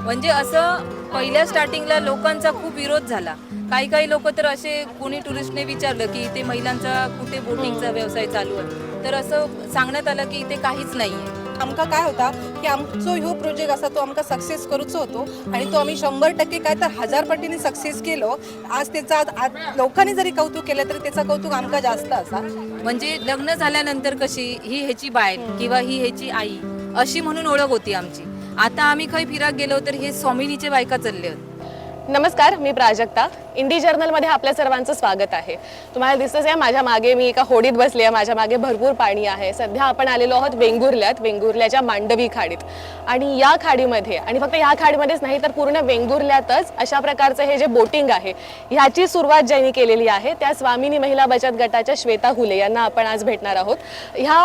म्हणजे असं पहिल्या स्टार्टिंगला लोकांचा खूप विरोध झाला. काही काही लोक तर असे कोणी टुरिस्टने विचारलं की इथे महिलांचा कुठे बोटिंगचा व्यवसाय चालू आहे? तर असं सांगण्यात आलं की इथे काहीच नाहीये. आमका काय होता की आमचो ह्यो प्रोजेक्ट असा तो आमका सक्सेस करूचो होतो आणि तो आम्ही शंभर टक्के काय तर हजार पटीने सक्सेस केलो. आज त्याचा आज- लोकांनी जरी कौतुक केलं तरी त्याचा कौतुक आमका जास्त असा. म्हणजे लग्न झाल्यानंतर कशी ही ह्याची बायक किंवा ही ह्याची आई अशी म्हणून ओळख होती आमची. आता आम्ही खंय फिराक गेलो तर हे स्वामिनीचे बायका चालले आहेत. नमस्कार मी प्राजक्ता. इंडी जर्नलमध्ये आपल्या सर्वांचं स्वागत आहे. तुम्हाला दिसतंच आहे माझ्या मागे मी एका होडीत बसली आहे माझ्या मागे भरपूर पाणी आहे. सध्या आपण आलेलो आहोत वेंगुर्ल्यात वेंगुर्ल्याच्या मांडवी खाडीत. आणि या खाडीमध्ये आणि फक्त या खाडीमध्येच नाही तर पूर्ण वेंगुर्ल्यातच अशा प्रकारचं हे जे बोटिंग आहे ह्याची सुरुवात ज्यांनी केलेली आहे त्या स्वामिनी महिला बचत गटाच्या श्वेता हुले यांना आपण आज भेटणार आहोत. ह्या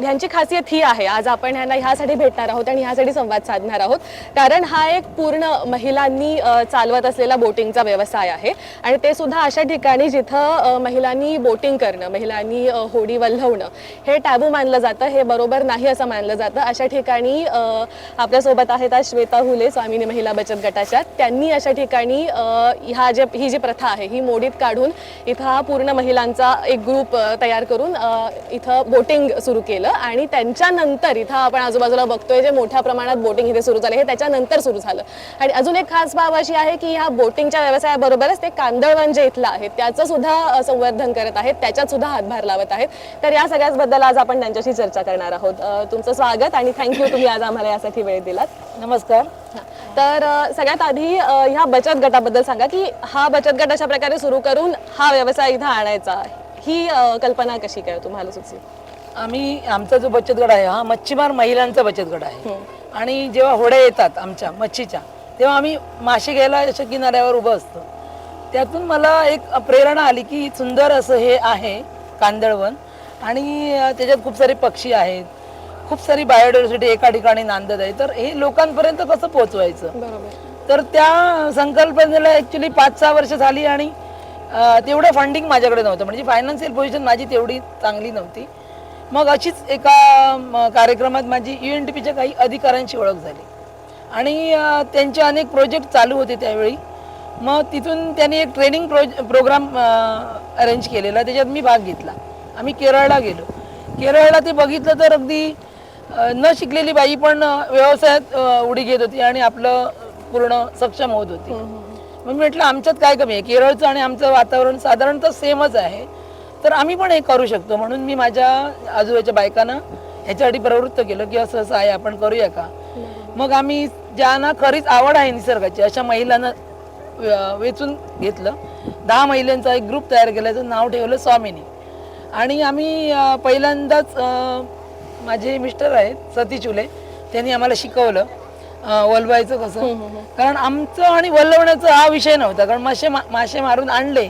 ह्यांची खासियत ही आहे आज आपण ह्यांना ह्यासाठी भेटणार आहोत आणि ह्यासाठी संवाद साधणार आहोत. कारण हा एक पूर्ण महिलांनी चालवत असलेला बोटिंगचा व्यवसाय आहे. आणि ते सुद्धा अशा ठिकाणी जिथं महिलांनी बोटिंग करणं महिलांनी होडी वल्हवणं हे टॅबू मानलं जातं हे बरोबर नाही असं मानलं जातं. अशा ठिकाणी आपल्यासोबत आहेत आज श्वेता हुले स्वामिनी महिला बचत गटाच्या. त्यांनी अशा ठिकाणी ह्या जे ही जी प्रथा आहे ही मोडीत काढून इथं हा पूर्ण महिलांचा एक ग्रुप तयार करून इथं बोटिंग सुरू केलं. आणि त्यांच्यानंतर इथं आपण आजूबाजूला बघतोय जे मोठ्या प्रमाणात बोटिंग इथे सुरू झाले हे त्याच्यानंतर सुरू झालं. आणि अजून एक खास बाब अशी आहे की ह्या बोटिंगच्या व्यवसायाबरोबरच ते कांदळवन जे इथलं आहे त्याचं सुद्धा संवर्धन करत आहेत. त्याच्यात सुद्धा हातभार लावत आहेत. तर या सगळ्याच बद्दल आज आपण त्यांच्याशी चर्चा करणार आहोत. तुमचं स्वागत आणि थँक्यू तुम्ही आज आम्हाला यासाठी वेळ दिलात. नमस्कार. तर सगळ्यात आधी ह्या बचत गटाबद्दल सांगा की हा बचत गट अशा प्रकारे सुरू करून हा व्यवसाय इथं आणायचा ही कल्पना कशी काय तुम्हाला सुचली? आम्ही आमचा जो बचत गट आहे हा मच्छीमार महिलांचा बचत गट आहे. आणि जेव्हा होड्या येतात आमच्या मच्छीच्या तेव्हा आम्ही मासे घ्यायला अशा किनाऱ्यावर उभं असतो. त्यातून मला एक प्रेरणा आली की सुंदर असं हे आहे कांदळवन. आणि त्याच्यात खूप सारे पक्षी आहेत. खूप सारी बायोडायव्हर्सिटी एका ठिकाणी नांदत आहे. तर हे लोकांपर्यंत कसं पोहोचवायचं? बरोबर. तर त्या संकल्पनेला ॲक्च्युली पाच सहा वर्ष झाली आणि तेवढं फंडिंग माझ्याकडे नव्हतं. म्हणजे फायनान्शियल पोझिशन माझी तेवढी चांगली नव्हती. मग अशीच एका कार्यक्रमात माझी यू एन टी पीच्या काही अधिकाऱ्यांची ओळख झाली. आणि त्यांचे अनेक प्रोजेक्ट चालू होते त्यावेळी. मग तिथून त्यांनी एक ट्रेनिंग प्रोज प्रोग्राम अरेंज केलेला. त्याच्यात मी भाग घेतला. आम्ही केरळला गेलो. केरळला ते बघितलं तर अगदी न शिकलेली बाई पण व्यवसायात उडी घेत होती आणि आपलं पूर्ण सक्षम होत होती. मग मी म्हटलं आमच्यात काय कमी आहे? केरळचं आणि आमचं वातावरण साधारणतः सेमच आहे. तर आम्ही पण हे करू शकतो. म्हणून मी माझ्या आजूबाजूच्या बायकांना ह्याच्यासाठी प्रवृत्त केलं की असं असं आहे आपण करूया का? मग आम्ही ज्यांना खरीच आवड आहे निसर्गाची अशा महिलांना वेचून घेतलं. दहा महिलांचा एक ग्रुप तयार केला त्याचं नाव ठेवलं स्वामिनी. आणि आम्ही पहिल्यांदाच माझे मिस्टर आहेत सती चुले त्यांनी आम्हाला शिकवलं वलवायचं कसं. कारण आमचं आणि वल्लवण्याचा हा विषय नव्हता. कारण मासे मा- मासे मारून आणले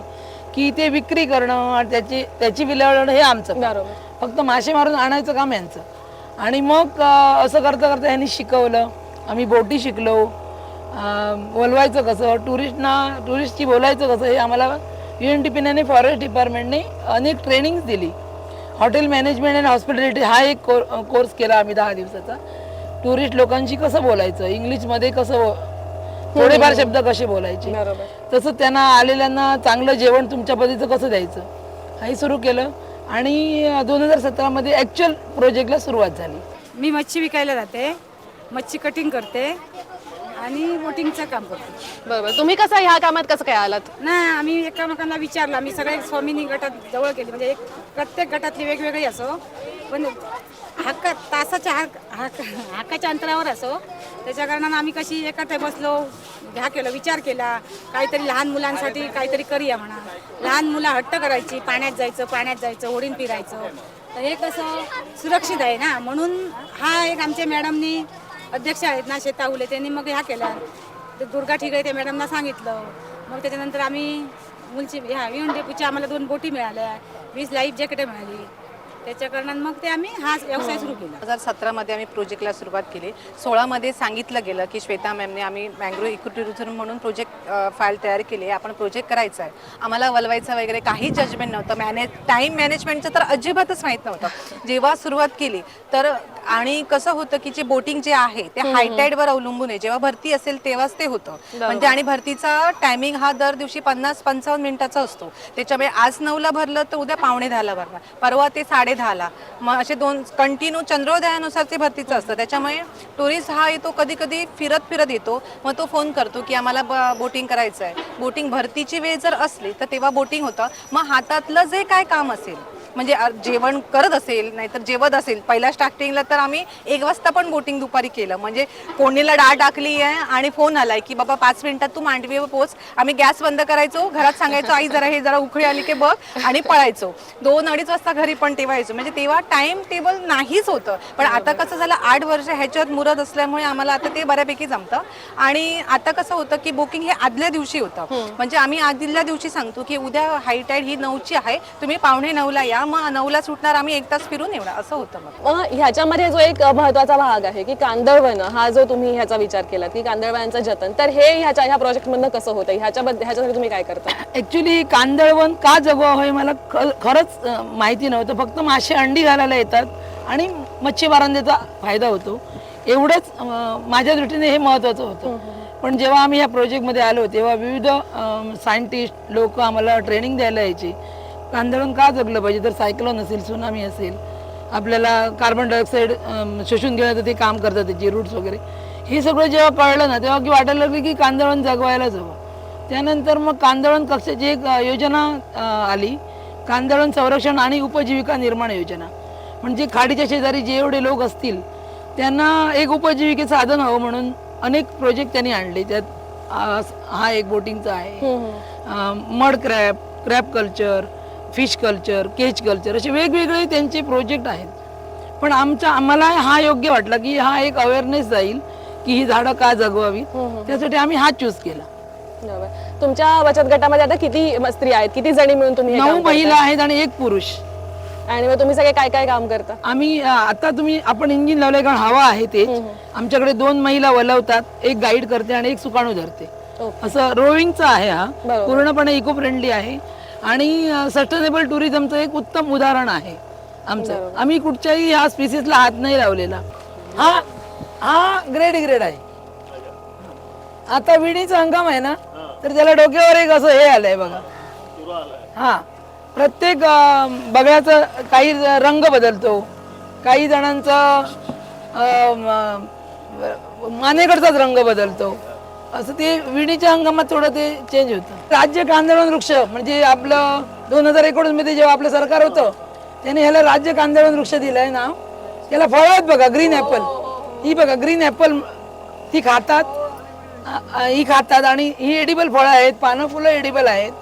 की ते विक्री करणं आणि त्याची त्याची विल्हेवाट हे आमचं फक्त मासे मारून आणायचं काम यांचं. आणि मग असं करता करता यांनी शिकवलं. आम्ही बोटी शिकलो. बोलवायचं कसं? टुरिस्टना टुरिस्टची बोलायचं कसं? हे आम्हाला यू एन टी पीने आणि फॉरेस्ट डिपार्टमेंटने अनेक ट्रेनिंग्स दिली. हॉटेल मॅनेजमेंट अँड हॉस्पिटॅलिटी हा एक कोर कोर्स केला आम्ही दहा दिवसाचा. टुरिस्ट लोकांशी कसं बोलायचं? इंग्लिशमध्ये कसं थोडेफार शब्द कसे बोलायचे? बरोबर. तसं त्यांना आलेल्यांना चांगलं जेवण तुमच्या पद्धतीचं कसं द्यायचं? हेही सुरू केलं आणि दोन हजार सतरामध्ये ॲक्च्युअल प्रोजेक्टला सुरुवात झाली. मी मच्छी विकायला जाते. मच्छी कटिंग करते. आणि बोटिंगचं काम करते. बरोबर. तुम्ही कसं ह्या कामात कसं काय आलात? नाही आम्ही एकामेकांना विचारलं. आम्ही सगळे स्वामिनी गटात जवळ गेली म्हणजे एक प्रत्येक गटातली वेगवेगळी असो. पण हक्क तासाच्या हाक हाक हाकाच्या अंतरावर असो. त्याच्या कारणानं आम्ही कशी एकत्र बसलो ह्या केलं विचार केला. काहीतरी लहान मुलांसाठी काहीतरी करूया म्हणा. लहान मुलं हट्ट करायची. पाण्यात जायचं पाण्यात जायचं होडीन फिरायचं. तर हे कसं सुरक्षित आहे ना? म्हणून हा एक आमच्या मॅडमनी अध्यक्ष आहेत ना शेताहुले त्यांनी मग ह्या केल्या. ते दुर्गा ठिगळे त्या मॅडमना सांगितलं. मग त्याच्यानंतर आम्ही मुलची ह्या येऊन डेपूच्या आम्हाला दोन बोटी मिळाल्या. वीस लाईफ जॅकेटं मिळाली. त्याच्या कारणात मग ते आम्ही हा व्यवसाय सुरू केला. दोन हजार सतरामध्ये आम्ही प्रोजेक्टला सुरुवात केली. सोळामध्ये सांगितलं गेलं की श्वेता मॅमने आम्ही मँग्रो इको टुरिझम म्हणून प्रोजेक्ट फाईल तयार केली आहे. आपण प्रोजेक्ट करायचा आहे. आम्हाला वलवायचं वगैरे काही जजमेंट नव्हतं. मॅनेज टाईम मॅनेजमेंटचं तर अजिबातच माहीत नव्हतं. जेव्हा सुरुवात केली तर आणि कसं होतं की जे बोटिंग जे आहे ते हायटाईड वर अवलंबून आहे. जेव्हा भरती असेल तेव्हाच ते होतं. म्हणजे आणि भरतीचा टायमिंग हा दर दिवशी पन्नास पंचावन्न मिनिटाचा असतो. त्याच्यामुळे आज नऊला भरलं तर उद्या पावणे दहाला भरणार. परवा ते साडे दहाला. मग असे दोन कंटिन्यू चंद्रोदयानुसार ते भरतीचं असतं त्याच्यामुळे टुरिस्ट हा येतो कधी कधी फिरत फिरत येतो. मग तो फोन करतो की आम्हाला बोटिंग करायचं आहे बोटिंग भरतीची वेळ जर असली तर तेव्हा बोटिंग होतं. मग हातातलं जे काय काम असेल म्हणजे जेवण करत असेल नाहीतर जेवत असेल. पहिल्या स्टार्टिंगला तर आम्ही एक वाजता पण बोटिंग दुपारी केलं. म्हणजे कोणीला डाळ टाकली आहे आणि फोन आलाय की बाबा पाच मिनिटात तू मांडवीवर पोच आम्ही गॅस बंद करायचो घरात सांगायचो आई जरा हे जरा उखळी आली की बघ. आणि पळायचो. दोन अडीच वाजता घरी पण तेव्हा यायचो म्हणजे तेव्हा टाइम टेबल नाहीच होतं. पण आता कसं झालं आठ वर्ष ह्याच्यात मुरत असल्यामुळे आम्हाला आता ते बऱ्यापैकी जमतं. आणि आता कसं होतं की बुकिंग हे आदल्या दिवशी होतं. म्हणजे आम्ही आदल्या दिवशी सांगतो की उद्या हाय टाईड ही नऊची आहे. तुम्ही पावणे नऊला या. मग नऊला सुटणार आम्ही एक तास फिरून येणार असं होतं मग. मग ह्याच्यामध्ये जो एक महत्त्वाचा भाग आहे की कांदळवन हा जो तुम्ही ह्याचा विचार केला की कांदळवनाचं जतन तर हे ह्याच्या ह्या प्रोजेक्ट मधनं कसं होतं? ह्याच्याबद्दल ह्याच्यासाठी तुम्ही काय करता? ऍक्च्युली कांदळवन का जगवावं हे मला ख- खरंच अं, माहिती नव्हतं. फक्त मासे अंडी घालायला येतात आणि मच्छीमारांना त्याचा फायदा होतो. एवढंच अं, माझ्या दृष्टीने हे महत्त्वाचं होतं. पण जेव्हा आम्ही ह्या प्रोजेक्टमध्ये आलो तेव्हा विविध सायंटिस्ट लोक आम्हाला ट्रेनिंग द्यायला यायचे. कांदळवन का जगलं पाहिजे? तर सायक्लोन असेल सुनामी असेल आपल्याला कार्बन डायऑक्साईड शोषून घेण्याचं ते काम करतात त्याचे रूट्स वगैरे. हे सगळं जेव्हा कळलं ना तेव्हा की वाटायला लागलं की कांदळवन जगवायलाच हवं. त्यानंतर मग कांदळवन कक्षाची एक योजना आली कांदळवन संरक्षण आणि उपजीविका निर्माण योजना. म्हणजे खाडीच्या शेजारी जे एवढे लोक असतील त्यांना एक उपजीविकेचं साधन हवं म्हणून अनेक प्रोजेक्ट त्यांनी आणले. त्यात हा एक बोटिंगचा आहे. Mud crab crab culture fish culture cage culture असे वेगवेगळे त्यांचे प्रोजेक्ट आहेत. पण आमच्या आम्हाला हा योग्य वाटला की हा एक अवेअरनेस जाईल की ही झाडं का जगवावी त्यासाठी आम्ही हा चूज केला. तुमच्या बचत गटामध्ये आता किती स्त्री आहेत? किती जणी मिळून तुम्ही नऊ? महिला आहेत आणि एक पुरुष. आणि मग तुम्ही सगळे काय काय काम करता? आम्ही आता तुम्ही आपण इंजिन लावलंय कारण हवा आहे ते आमच्याकडे दोन महिला वलवतात एक गाईड करते आणि एक सुकाणू धरते. असं रोविंगचा आहे हा. पूर्णपणे इको फ्रेंडली आहे. आणि सस्टेनेबल टुरिझमचं एक उत्तम उदाहरण आहे आमचं. आम्ही कुठच्याही ह्या स्पीसीसला हात नाही लावलेला. हा हा ग्रेड ग्रेड आहे. आता विणीचा हंगाम आहे ना तर त्याला डोक्यावर एक असं हे आलंय बघा. हा प्रत्येक बगळ्याचा काही रंग बदलतो. काही जणांचा मानेकडचाच रंग बदलतो. असं ते विणीच्या हंगामात थोडं ते चेंज होतं. राज्य कांदळवन वृक्ष म्हणजे आपलं दोन हजार एकोणीसमध्ये जेव्हा आपलं सरकार होतं त्याने ह्याला राज्य कांदळवन वृक्ष दिलंय नाव. त्याला फळं आहेत बघा ग्रीन ऍपल ही बघा ग्रीन ऍपल ती खातात. ही खातात आणि ही एडिबल फळं आहेत पानं फुलं एडिबल आहेत.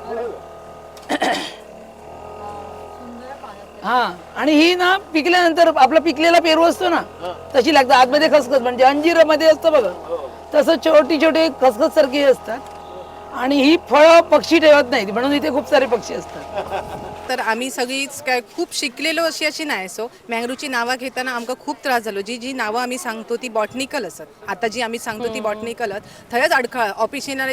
हा आणि ही ना पिकल्यानंतर आपला पिकलेला पेरू असतो ना तशी लागतं. आतमध्ये खसखस म्हणजे अंजीरमध्ये असतं बघा. तसं छोटी छोटी खसखस सारखी असतात. आणि ही फळं पक्षी ठेवत नाहीत म्हणून इथे खूप सारे पक्षी असतात. तर आम्ही सगळीच काय खूप शिकलेलो अशी अशी नाही सो मँग्रोची नावं घेताना आमकां खूप त्रास झालो. जी जी नावं आम्ही सांगतो ती बॉटनिकल असत. आता जी आम्ही सांगतो ती बॉटनिकल थंयच अडखळ ऑफिसिना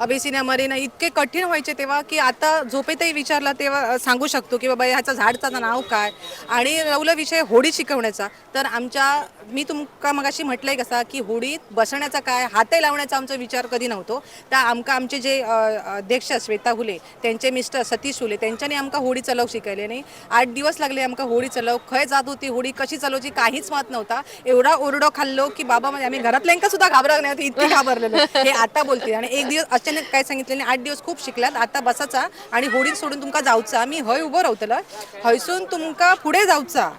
अबेसिना मरेना इतके कठीण व्हायचे तेव्हा की आता झोपेतही विचारला तेव्हा सांगू शकतो की बाबा ह्याचं झाडचं नाव काय? आणि रवला विषय होडी शिकवण्याचा. तर आमच्या मी तुमका मगाशी म्हटलंय कसा की होडीत बसण्याचा काय हाते लावण्याचा आमचा विचार कधी नव्हतो. त्या आमका आमचे जे अध्यक्ष श्वेता हुले त्यांचे मिस्टर सतीश हुले त्यांच्यानी आमका होडी चलव शिकयले नाही आठ दिवस लागले आमका होडी चलव खंय जात होती होडी कशी चालवची काहीच मात नव्हता. एवढा ओरडो खाल्लो की बाबा म्हणजे आम्ही घरातल्यांका सुद्धा घाबरत नाही होती, इतकी घाबरलेलो. हे आता बोलते आणि एक दिवस अचानक काय सांगितले आठ दिवस खूप शिकलात आता बसाचा आणि होडी सोडून तुमका जाऊचा. मी हय उभं रावतलं हयसून तुमका पुढे जाऊचा.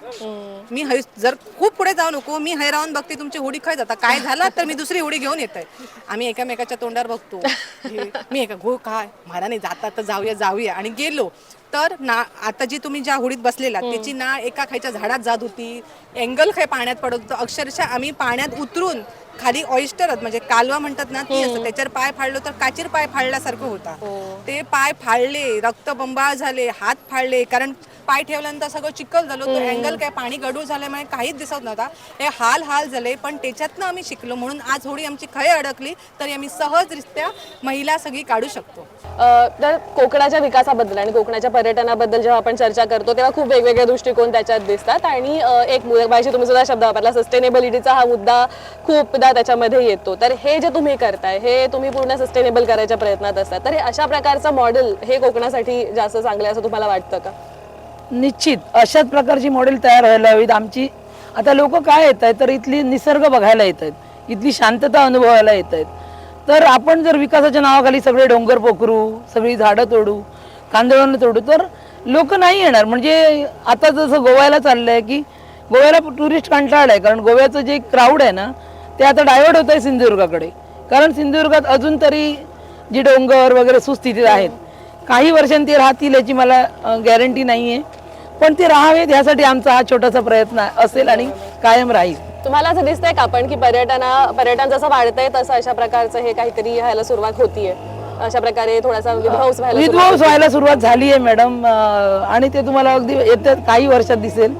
मी हय जर खूप पुढे जाऊ नको मी हय राहून बघते तुमची होडी खय जाता काय झालं तर मी दुसरी होडी घेऊन येतोय आम्ही एकामेकाच्या तोंडावर बघतो. हे, मी एका गो काय? मला नाही जाता तर जाऊया जाऊया. आणि गेलो. तर ना आता जी तुम्ही ज्या होडीत बसलेला त्याची ना एका खायच्या झाडात जात होती. अँगल खाय पाण्यात पडत होतं. अक्षरशः आम्ही पाण्यात उतरून खाली ऑइस्टर म्हणजे कालवा म्हणतात ना ती असं त्याच्यावर पाय फाडलो तर काचीर पाय फाडल्यासारखं होता. ते पाय फाडले रक्तबंबाळ झाले हात फाडले कारण पाय ठेवल्यानंतर सगळं चिखल झालं तो अँगल काय पाणी गडूळ झाल्यामुळे काहीच दिसत नव्हता. हे हाल हाल झाले पण त्याच्यातनं आम्ही शिकलो. म्हणून आज होडी आमची खय अडकली तरी आम्ही सहजरित्या महिला सगळी काढू शकतो. तर कोकणाच्या विकासाबद्दल आणि कोकणाच्या पर्यटनाबद्दल जेव्हा आपण चर्चा करतो तेव्हा खूप वेगवेगळे दृष्टिकोन त्याच्यात दिसतात. आणि एक मुलगाशी तुम्ही सुद्धा शब्द वापरला सस्टेनेबिलिटीचा हा मुद्दा खूपदा त्याच्यामध्ये येतो. तर हे जे तुम्ही करताय हे तुम्ही पूर्ण सस्टेनेबल करायच्या प्रयत्नात असता. तर हे अशा प्रकारचं मॉडेल हे कोकणासाठी जास्त चांगलं असं तुम्हाला वाटतं का? निश्चित. अशाच प्रकारची मॉडेल तयार व्हायला हवीत आमची. आता लोक काय येत आहेत तर इथली निसर्ग बघायला येत आहेत इथली शांतता अनुभवायला येत आहेत तर आपण जर विकासाच्या नावाखाली सगळे डोंगर पोखरू सगळी झाडं तोडू कांदळानं तोडू तर लोक नाही येणार. म्हणजे आता जसं गोव्याला चाललं आहे की गोव्याला टुरिस्ट कंटाळलं आहे कारण गोव्याचं जे क्राऊड आहे ना ते आता डायव्हर्ट होत आहे सिंधुदुर्गाकडे. कारण सिंधुदुर्गात अजून तरी जी डोंगर वगैरे सुस्थितीत आहेत काही वर्षांनी ते राहतील याची मला गॅरंटी नाही आहे पण ते राहावेत यासाठी आमचा हा छोटासा प्रयत्न असेल आणि कायम राहील. तुम्हाला असं दिसतंय का आपण की पर्यटना पर्यटन जसं वाढतंय तसं अशा प्रकारचं हे काहीतरी व्हायला सुरुवात होतीये? अशा प्रकारे थोडासा विध्वंस व्हायला सुरुवात विध्वंस व्हायला सुरुवात झाली आहे मॅडम आणि ते तुम्हाला अगदी येत्या काही वर्षात दिसेल.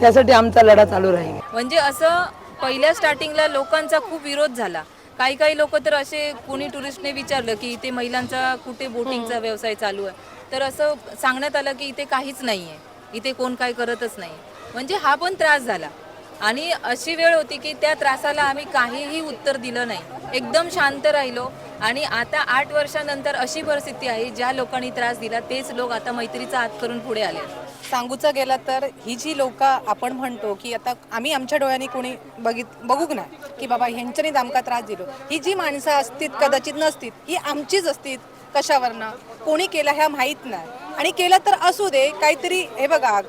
त्यासाठी आमचा लढा चालू राहील. म्हणजे असं पहिल्या स्टार्टिंगला लोकांचा खूप विरोध झाला. काही काही लोक तर असे कोणी टुरिस्टने विचारलं की इथे महिलांचा कुठे बोटिंगचा व्यवसाय चालू आहे. तर असं सांगण्यात आलं की इथे काहीच नाही आहे इथे कोण काय करतच नाही. म्हणजे हा पण त्रास झाला. आणि अशी वेळ होती की त्या त्रासाला आम्ही काहीही उत्तर दिलं नाही. एकदम शांत राहिलो. आणि आता आठ वर्षानंतर अशी परिस्थिती आहे ज्या लोकांनी त्रास दिला तेच लोक आता मैत्रीचा हात करून पुढे आले. सांगूचं गेलं तर ही जी लोक आपण म्हणतो की आता आम्ही आमच्या डोळ्यांनी कोणी बघित बघूक नाही की बाबा ह्यांच्यानीच आमका त्रास दिलो. ही जी माणसं असतील कदाचित नसतील ही आमचीच असतील कशावरनं? कोणी केलं ह्या माहीत नाही. आणि केलं तर असू दे काहीतरी हे बघा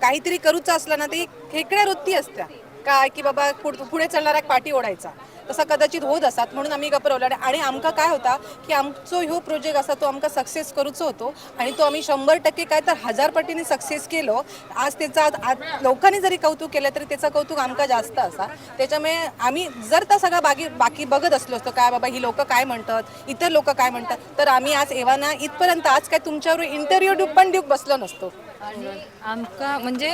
काहीतरी करूचं असलं ना ते खेकड्या वृत्ती असत्या. काय की बाबा पुढ- पुढे चालणारा पाठी ओढायचा. तसा कदाचित होत असतात म्हणून आम्ही गपरवला आणि आमका काय होता की आमचो ह्यो प्रोजेक्ट असा तो आमका सक्सेस करूचो होतो. आणि तो आम्ही शंभर टक्के काय तर हजार पटीने सक्सेस केलो. आज त्याचा आज लोकांनी जरी कौतुक केलं तरी त्याचं कौतुक आमका जास्त असा. त्याच्यामुळे आम्ही जर त्या सगळा बाकी बाकी बघत असलो असतो काय बाबा ही लोक काय म्हणतात इतर लोक काय म्हणतात तर आम्ही आज एव्हाना इथपर्यंत आज काय तुमच्यावर इंटरव्ह्यू पण देऊ बसलो नसतो. आमका म्हणजे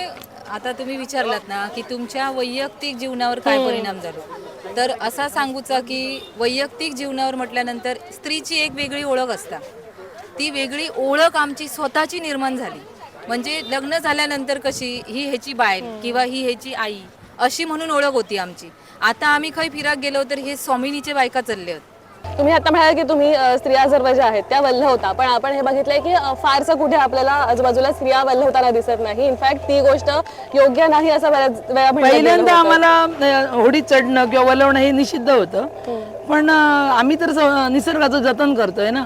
आता तुम्ही विचारलात ना की तुमच्या वैयक्तिक जीवनावर काय परिणाम झालो? तर असा सांगूचा की वैयक्तिक जीवनावर म्हटल्यानंतर स्त्रीची एक वेगळी ओळख असता. ती वेगळी ओळख आमची स्वतःची निर्माण झाली. म्हणजे लग्न झाल्यानंतर कशी ही ह्याची बायल किंवा ही ह्याची आई अशी म्हणून ओळख होती आमची. आता आम्ही खंय फिराक गेलो तर हे स्वामिनीचे बायका चालले आहेत तुम्ही आता म्हणाल की तुम्ही स्त्रिया सर्व ज्या आहेत त्या वल्ल होता पण आपण हे बघितलंय की फारसं कुठे आपल्याला आजूबाजूला स्त्रिया वल्ल होताना दिसत नाही. इनफॅक्ट ती गोष्ट योग्य नाही असं बऱ्याच वेळा पहिल्यांदा. आम्हाला अं, होडीत चढणं किंवा वलवणं हे निषिद्ध होतं. पण आम्ही तर निसर्गाचं जतन करतोय ना.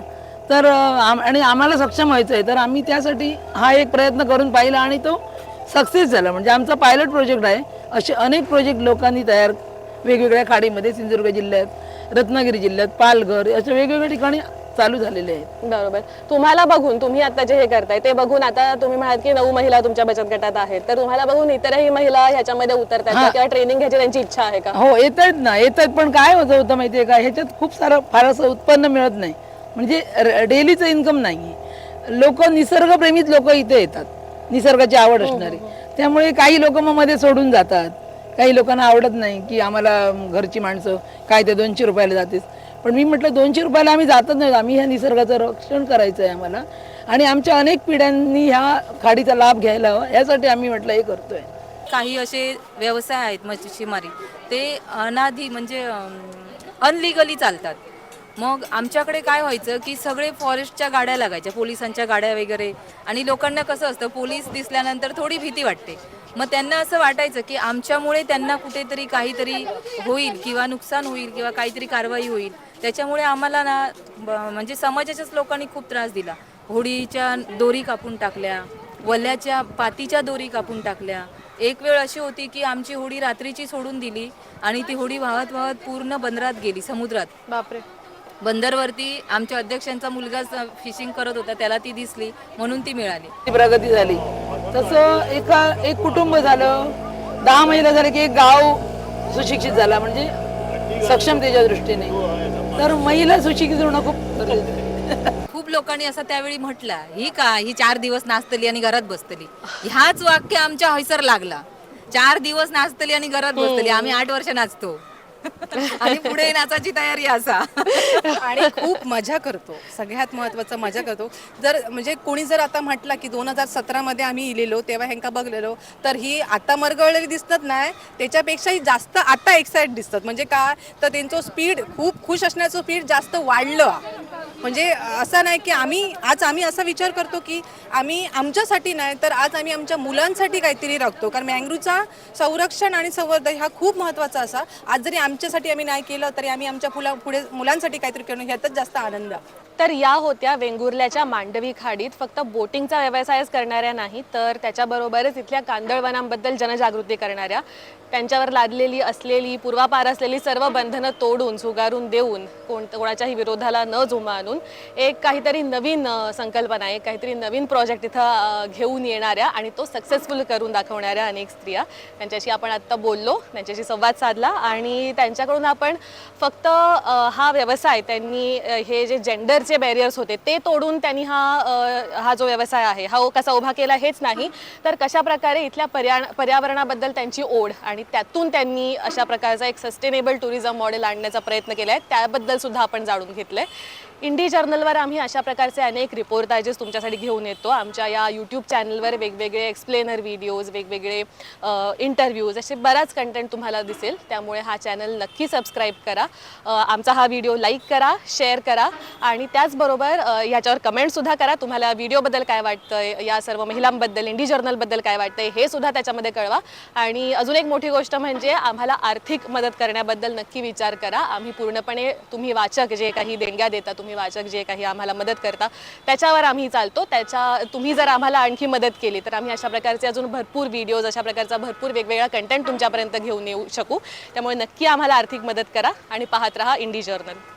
तर आणि आम्हाला सक्षम व्हायचं आहे तर आम्ही त्यासाठी हा एक प्रयत्न करून पाहिला आणि तो सक्सेस झाला. म्हणजे आमचा पायलट प्रोजेक्ट आहे. असे अनेक प्रोजेक्ट लोकांनी तयार वेगवेगळ्या खाडीमध्ये सिंधुदुर्ग जिल्ह्यात रत्नागिरी जिल्ह्यात पालघर अशा वेगवेगळ्या ठिकाणी चालू झालेले आहेत. बरोबर. तुम्हाला बघून तुम्ही आता जे हे करताय ते बघून आता तुम्ही म्हणाल की नऊ महिला तुमच्या बचत गटात आहेत. तर तुम्हाला बघून इतरही महिला ह्याच्यामध्ये उतरतात का? किंवा ट्रेनिंग घ्यायची त्यांची इच्छा आहे का? हो येत आहेत ना येत आहेत पण काय होतं होतं माहितीये का? ह्याच्यात खूप सारं फार असं उत्पन्न मिळत नाही. म्हणजे डेलीचं इन्कम नाही लोक निसर्गप्रेमीत लोक इथे येतात. निसर्गाची आवड असणारी. त्यामुळे काही लोक मग मध्ये सोडून जातात. काही लोकांना आवडत नाही की आम्हाला घरची माणसं काय ते दोनशे रुपयाला जातेस. पण मी म्हटलं दोनशे रुपयाला आम्ही जातच नाही. आम्ही ह्या निसर्गाचं रक्षण करायचं आहे आम्हाला. आणि आमच्या अनेक पिढ्यांनी ह्या खाडीचा लाभ घ्यायला हवा. यासाठी आम्ही म्हटलं हे करतोय. काही असे व्यवसाय आहेत मच्छीमारी ते अनाधी म्हणजे अनलिगली चालतात. मग आमच्याकडे काय व्हायचं की सगळे फॉरेस्टच्या गाड्या लागायच्या पोलिसांच्या गाड्या वगैरे. आणि लोकांना कसं असतं पोलीस दिसल्यानंतर थोडी भीती वाटते. मग त्यांना असं वाटायचं की आमच्यामुळे त्यांना कुठेतरी काहीतरी होईल किंवा नुकसान होईल किंवा काहीतरी कारवाई होईल. त्याच्यामुळे आम्हाला ना म्हणजे समाजाच्याच लोकांनी खूप त्रास दिला. होडीच्या दोरी कापून टाकल्या वल्ल्याच्या पातीच्या दोरी कापून टाकल्या. एक वेळ अशी होती की आमची होडी रात्रीची सोडून दिली आणि ती होडी वाहत वाहत पूर्ण बंदरात गेली समुद्रात. बापरे. बंदरवरती आमच्या अध्यक्षांचा मुलगा फिशिंग करत होता त्याला ती दिसली म्हणून ती मिळाली. ती प्रगती झाली. तसं एका एक कुटुंब झालं दहा महिला झाले की एक गाव सुशिक्षित झाला म्हणजे सक्षमतेच्या दृष्टीने. तर महिला सुशिक्षित होणं खूप गरजेचं आहे. खूप लोकांनी असं त्यावेळी म्हटला ही का ही चार दिवस नाचतली आणि घरात बसतली? ह्याच वाक्य आमच्या हैसर लागला. चार दिवस नाचतली आणि घरात बसतली. आम्ही आठ वर्ष नाचतो. आणि पुढे नाचाची तयारी असा. आणि खूप मजा करतो. सगळ्यात महत्वाचं मजा करतो. जर म्हणजे कोणी जर आता म्हटलं की दोन हजार सतरामध्ये आम्ही इलेलो तेव्हा ह्यांका बघलेलो तर ही आता मरगळलेली दिसतात नाही त्याच्यापेक्षाही जास्त आता एक्साइट दिसतात. म्हणजे काय? तर त्यांचं स्पीड खूप खुश असण्याचं स्पीड जास्त वाढलं. म्हणजे असं नाही की आम्ही आज आम्ही असा विचार करतो की आम्ही आमच्यासाठी नाही तर आज आम्ही आमच्या मुलांसाठी काहीतरी राखतो. कारण मँग्रूचा संरक्षण आणि संवर्धन हा खूप महत्त्वाचा असा. आज जरी आमच्यासाठी आम्ही नाही केलं तरी आम्ही आमच्या फुला पुढे मुलांसाठी काहीतरी करणं ह्यातच जास्त आनंद. आहे. तर या होत्या वेंगुर्ल्याच्या मांडवी खाडीत. फक्त बोटिंगचा व्यवसायच करणाऱ्या नाही तर त्याच्याबरोबरच इथल्या कांदळवनांबद्दल जनजागृती करणाऱ्या. त्यांच्यावर लादलेली असलेली पूर्वापार असलेली सर्व बंधनं तोडून झुगारून देऊन कोण कोणाच्याही विरोधाला न जुमानून एक काहीतरी नवीन संकल्पना एक काहीतरी नवीन प्रोजेक्ट इथं घेऊन येणाऱ्या आणि तो सक्सेसफुल करून दाखवणाऱ्या अनेक स्त्रिया. त्यांच्याशी आपण आत्ता बोललो त्यांच्याशी संवाद साधला आणि त्यांच्याकडून आपण फक्त हा व्यवसाय त्यांनी हे जे जेंडर जेंडरचे बॅरियर्स होते ते तोडून त्यांनी हा हा जो व्यवसाय आहे हा कसा उभा केला हेच नाही. तर कशा प्रकारे इथल्या पर्या पर्यावरणाबद्दल त्यांची ओढ आणि त्यातून त्यांनी अशा प्रकारचा एक सस्टेनेबल टुरिझम मॉडेल आणण्याचा प्रयत्न केला आहे त्याबद्दल सुद्धा आपण जाणून घेतलंय. इंडी जर्नलवर आम्ही अशा प्रकारचे अनेक रिपोर्टाजेस तुमच्यासाठी घेऊन येतो. आमच्या या यूट्यूब चॅनलवर वेगवेगळे एक्सप्लेनर व्हिडिओज वेगवेगळे इंटरव्ह्यूज असे बराच कंटेंट तुम्हाला दिसेल. त्यामुळे हा चॅनल नक्की सबस्क्राईब करा. आमचा हा व्हिडिओ लाईक करा शेअर करा आणि त्याचबरोबर याच्यावर कमेंटसुद्धा करा. तुम्हाला व्हिडिओबद्दल काय वाटतं या सर्व महिलांबद्दल इंडी जर्नलबद्दल काय वाटतं हे सुद्धा त्याच्यामध्ये कळवा. आणि अजून एक मोठी गोष्ट म्हणजे आम्हाला आर्थिक मदत करण्याबद्दल नक्की विचार करा. आम्ही पूर्णपणे तुम्ही वाचक जे काही देणग्या देता तुम्ही तुम्ही वाचक जे काही आम्हाला मदत करता त्याच्यावर आम्ही चालतो. त्याच्या तुम्ही जर आम्हाला आणखी मदत केली तर आम्ही अशा प्रकारचे अजून भरपूर व्हिडिओज अशा प्रकारचा भरपूर वेगवेगळा कंटेंट तुमच्यापर्यंत घेऊन येऊ शकू. त्यामुळे नक्की आम्हाला आर्थिक मदत करा आणि पाहत राहा इंडी जर्नल